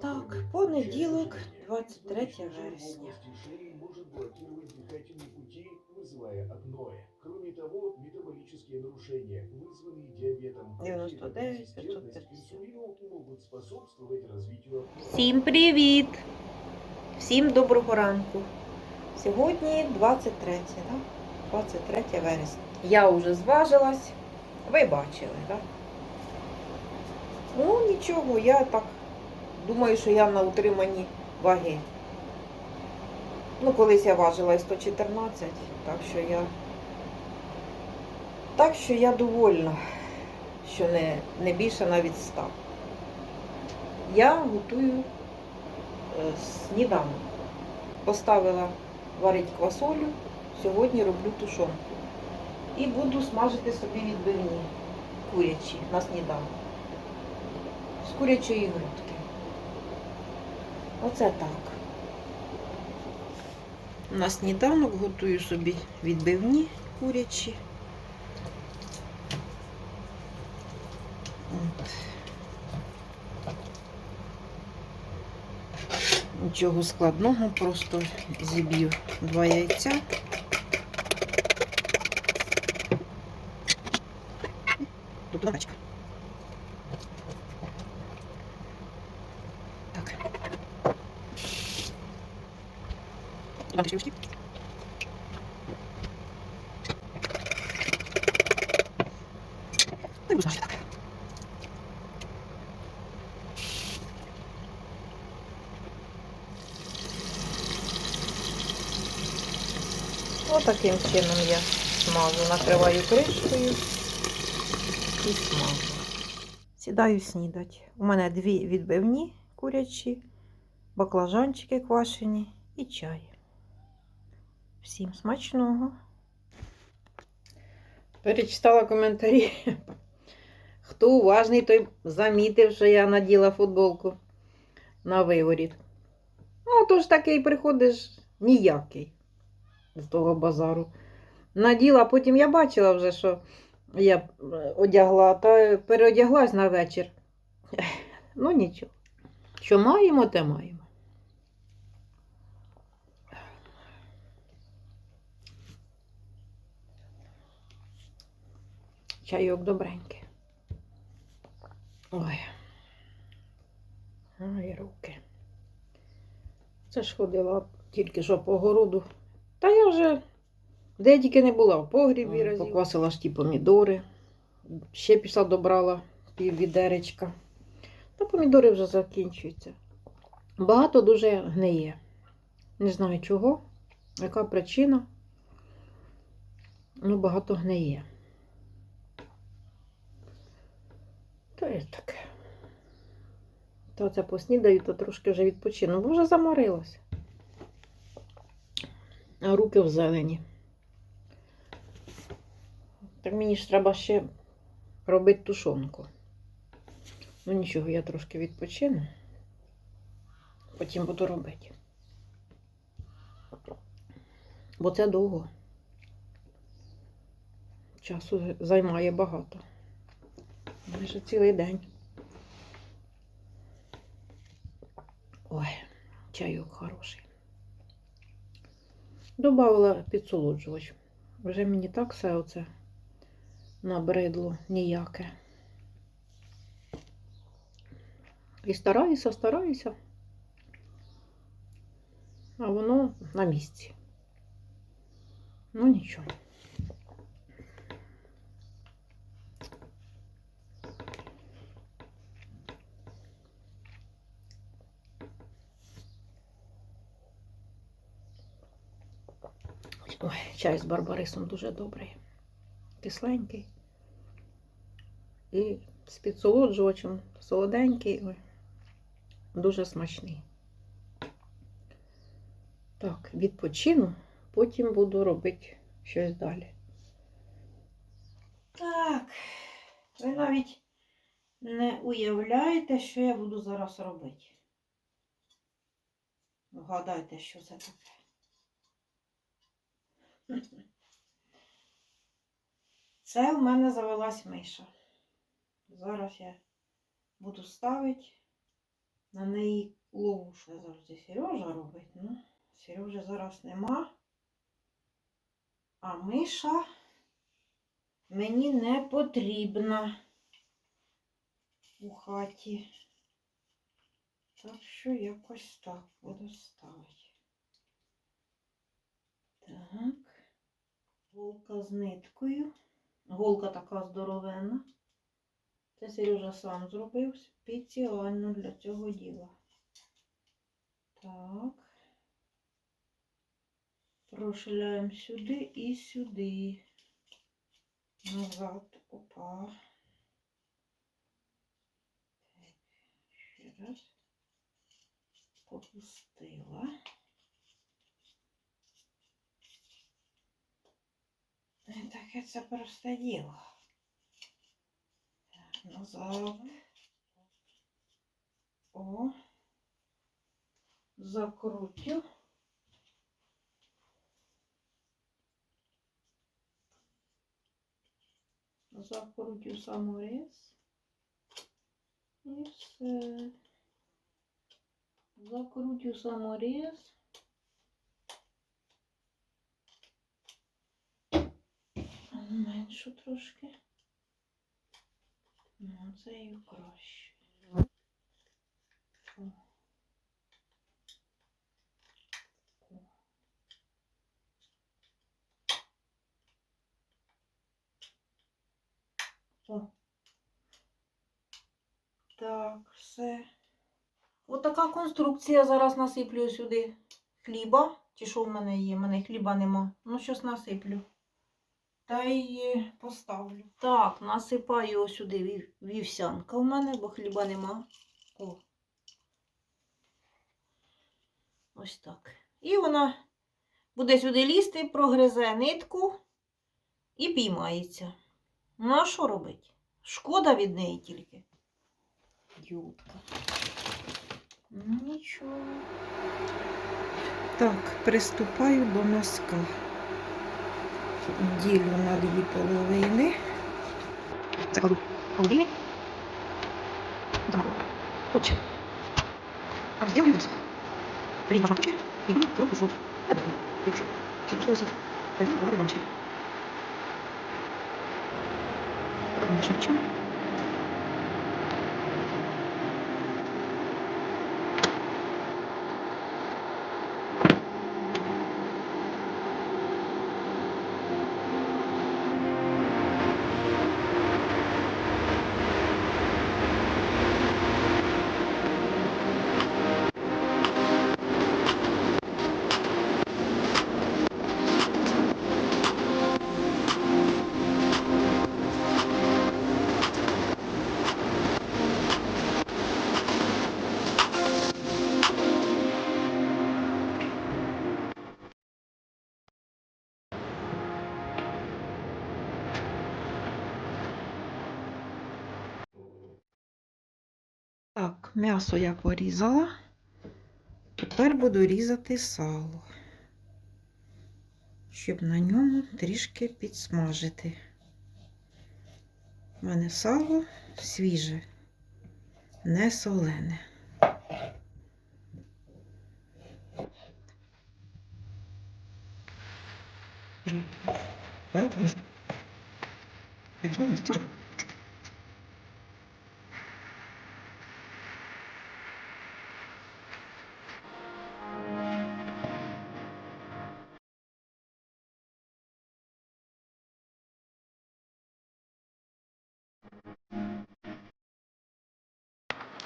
Так, понеділок, 23 вересня. может блокировать дыхательные пути, вызывая апноэ. Кроме того, метаболические нарушения, вызванные диабетом, 99, резистентность к 550. инсулину могут способствовать развитию апноэ. Всім привіт! Всім доброго ранку. Сьогодні 23, да? 23 вересня. Я вже зважилась. Ви бачили, так? Ну, нічого, я так думаю, що я на утриманні ваги. Ну, колись я важила і 114, так що я. Так що я довольна, що не, не більше навіть 100. Я готую е, сніданок. Поставила варить квасолю, сьогодні роблю тушонку. І буду смажити собі відбивні курячі на сніданок. З курячої грудки. Оце так. На сніданок готую собі відбивні курячі. От. Нічого складного, просто зіб'ю два яйця. Тобто начка. Так. Ще. Ну, смажити так. Отаким чином я смажу, накриваю кришкою і смажу. Сідаю снідати. У мене дві відбивні курячі, баклажанчики квашені і чай. Всім смачного. Перечитала коментарі. Хто уважний, той замітив, що я наділа футболку на виворіт. Ну, то ж такий приходиш ніякий з того базару. Наділа, потім я бачила вже, що я одягла, та переодяглась на вечір. Ну нічого. Що маємо, те маємо. Чайок добренький. Ой. Ой, руки. Це ж ходила тільки що по городу. Та я вже де я тільки не була, в погрібі разів. Поквасила ж ті помідори. Ще пішла добрала пів відеречка. Та помідори вже закінчуються. Багато дуже гниє. Не знаю чого, яка причина. Ну, багато гниє. То є таке. То це поснідаю, то трошки вже відпочину. Бо вже заморилася. А руки в зелені. Так мені ж треба ще робити тушонку. Ну нічого, я трошки відпочину. Потім буду робити. Бо це довго. Часу займає багато. Майже цілий день. Ой, чайок хороший. Добавила підсолоджувач. Вже мені так все оце набридло ніяке. І стараюся, стараюся. А воно на місці. Ну нічого. Ой, чай з барбарисом дуже добрий. Кисленький. І з підсолоджувачем солоденький. Ой, дуже смачний. Так, відпочину, потім буду робити щось далі. Так, ви навіть не уявляєте, що я буду зараз робити. Вгадайте, що це таке. Це в мене завелась миша. Зараз я буду ставити На неї ловушка завжди Сережа робить. Ну, Сережі зараз нема. А миша мені не потрібна у хаті. Так що якось так буду ставити. Так. Голка з ниткою. Голка така здоровенна. Це Сережа сам зробив спеціально для цього діла. Так. Прошляємо сюди і сюди. Назад. Опа. Так, ще раз. Попустила. Не таке це просте діло. Так, назад. О. Закрутю. Закрутю саморез. І все. Закрутю саморез. Меншу трошки. Ну, це і краще. О. Так, все. Отака конструкція. Зараз насиплю сюди хліба. Чи що в мене є? У мене хліба нема. Ну, щось насиплю. Та й е, поставлю. Так, насипаю сюди вівсянка в мене, бо хліба нема. О. Ось так. І вона буде сюди лізти, прогризе нитку і піймається. Ну, а що робити? Шкода від неї тільки. Дютка. Ну, нічого. Так, приступаю до носка. Ділю на дві половини. Закладу половини. Замок. Хоче. А сделаю вот. Режь вашу ручки и трубку вот. Это лучше. Якщо что это? Пойду говорю вам чай. Потом начнем м'ясо я порізала, тепер буду різати сало, щоб на ньому трішки підсмажити. У мене сало свіже, не солене. Thank you.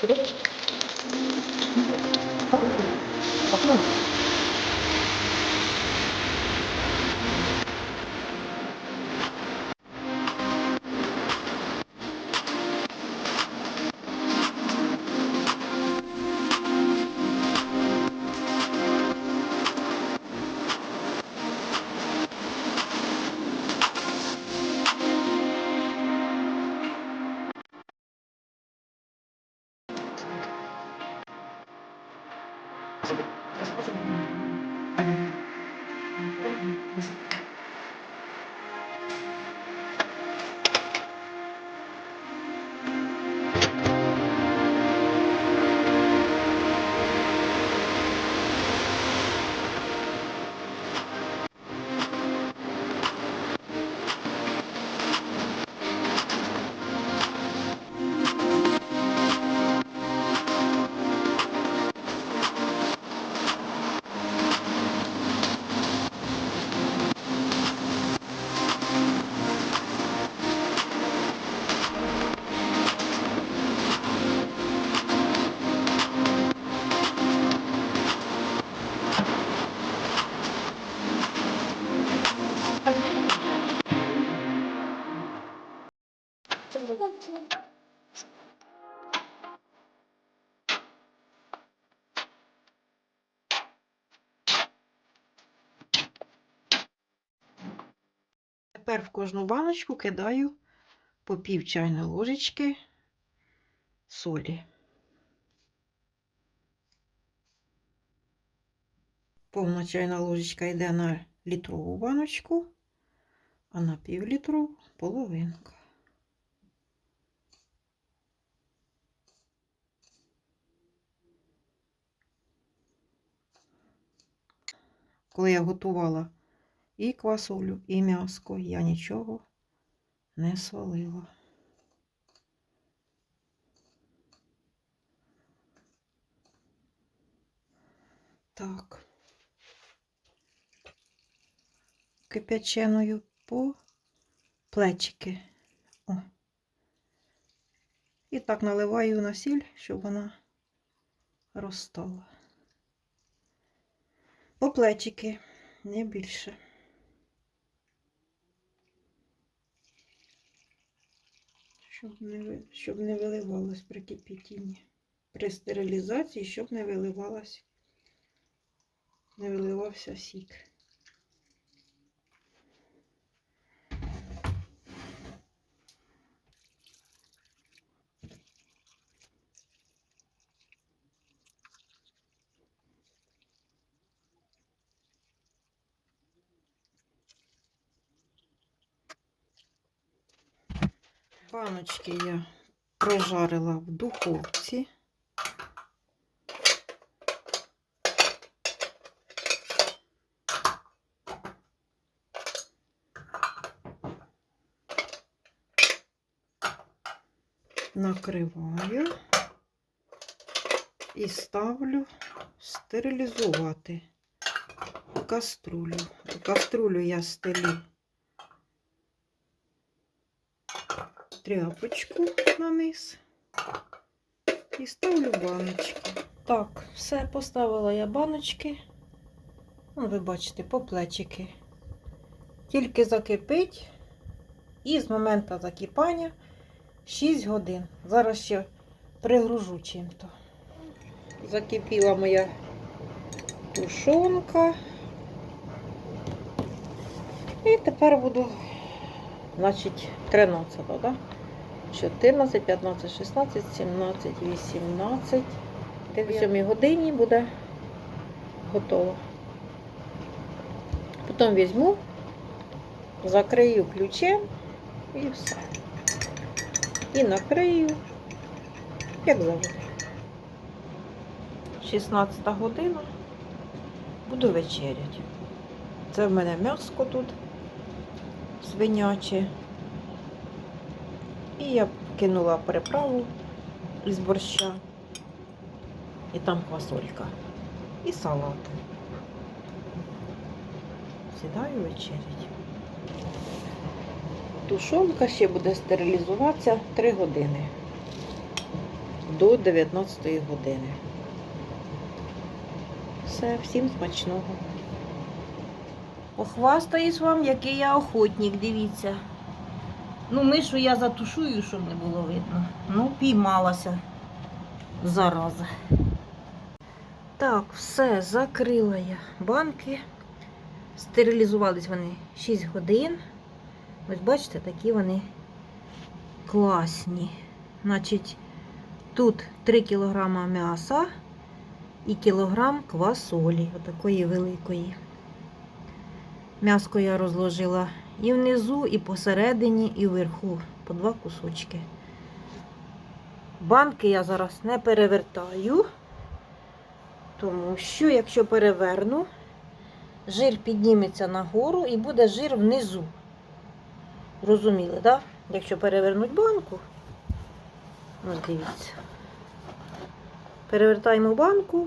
あっ。Тепер в кожну баночку кидаю по пів чайної ложечки солі. Повна чайна ложечка йде на літрову баночку, а на півлітрову половинка. Коли я готувала і квасолю, і м'яско, я нічого не солила. Так. Кипяченою по плечики. О. І так наливаю на сіль, щоб вона розстала. По плечики, не більше. Щоб не, виливалось при кипітінні. При стерилізації, щоб не виливалось, не виливався сік. Баночки я прожарила в духовці. Накриваю і ставлю стерилізувати каструлю. Каструлю я стелю тряпочку на низ і ставлю баночки. Так, все, поставила я баночки. Ну, ви бачите, по плечики. Тільки закипить, і з моменту закипання 6 годин. Зараз ще пригружу чим-то. Закипіла моя тушонка. І тепер буду значить, 13, да? 14, 15, 16, 17, 18. В 7 годині буде готово. Потім візьму, закрию ключем і все. І накрию, як завжди. 16 година. Буду вечеряти. Це в мене м'яско тут свиняче. І я кинула приправу із борща. І там квасолька. І салат. Сідаю вечерять. Тушонка ще буде стерилізуватися 3 години. До 19 години. Все, всім смачного. Похвастаюсь вам, який я охотник, дивіться. Ну, мишу я затушую, щоб не було видно. Ну, піймалася зараза. Так, все, закрила я банки. Стерилізувались вони 6 годин. Ось бачите, такі вони класні. Значить, тут 3 кг м'яса і кілограм квасолі, отакої великої. М'яско я розложила і внизу, і посередині, і вверху по два кусочки. Банки я зараз не перевертаю, тому що, якщо переверну, жир підніметься нагору і буде жир внизу. Розуміли, так? Да? Якщо перевернуть банку, ось дивіться. Перевертаємо банку,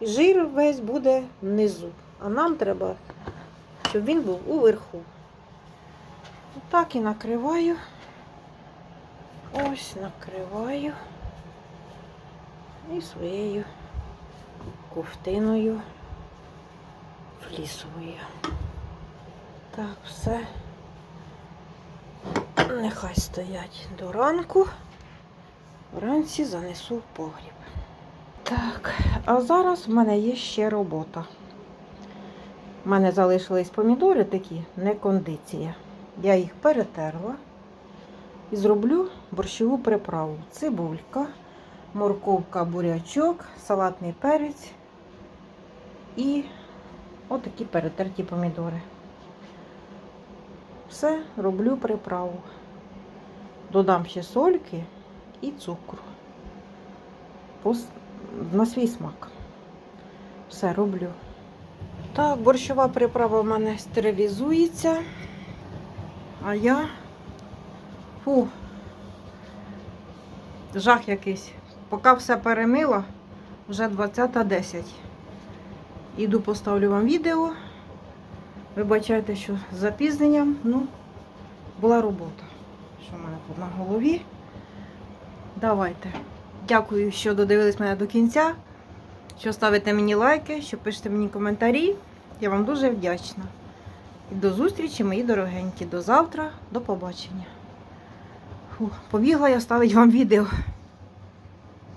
і жир весь буде внизу. А нам треба щоб він був уверху. Так і накриваю. Ось накриваю і своєю ковтиною флісовою. Так, все. Нехай стоять до ранку. Вранці занесу погріб. Так, а зараз в мене є ще робота. У мене залишились помідори такі, не кондиція. Я їх перетерла і зроблю борщову приправу. Цибулька, морковка, бурячок, салатний перець і отакі перетерті помідори. Все, роблю приправу. Додам ще сольки і цукру. На свій смак. Все роблю. Так, борщова приправа в мене стерилізується. А я. Фу. Жах якийсь. Поки все перемила, вже 20.10. Іду поставлю вам відео. Вибачайте, що з запізненням, ну, була робота. Що в мене тут на голові? Давайте. Дякую, що додивились мене до кінця. Що ставите мені лайки, що пишете мені коментарі. Я вам дуже вдячна. І до зустрічі, мої дорогенькі. До завтра, до побачення. Фу, побігла я ставити вам відео.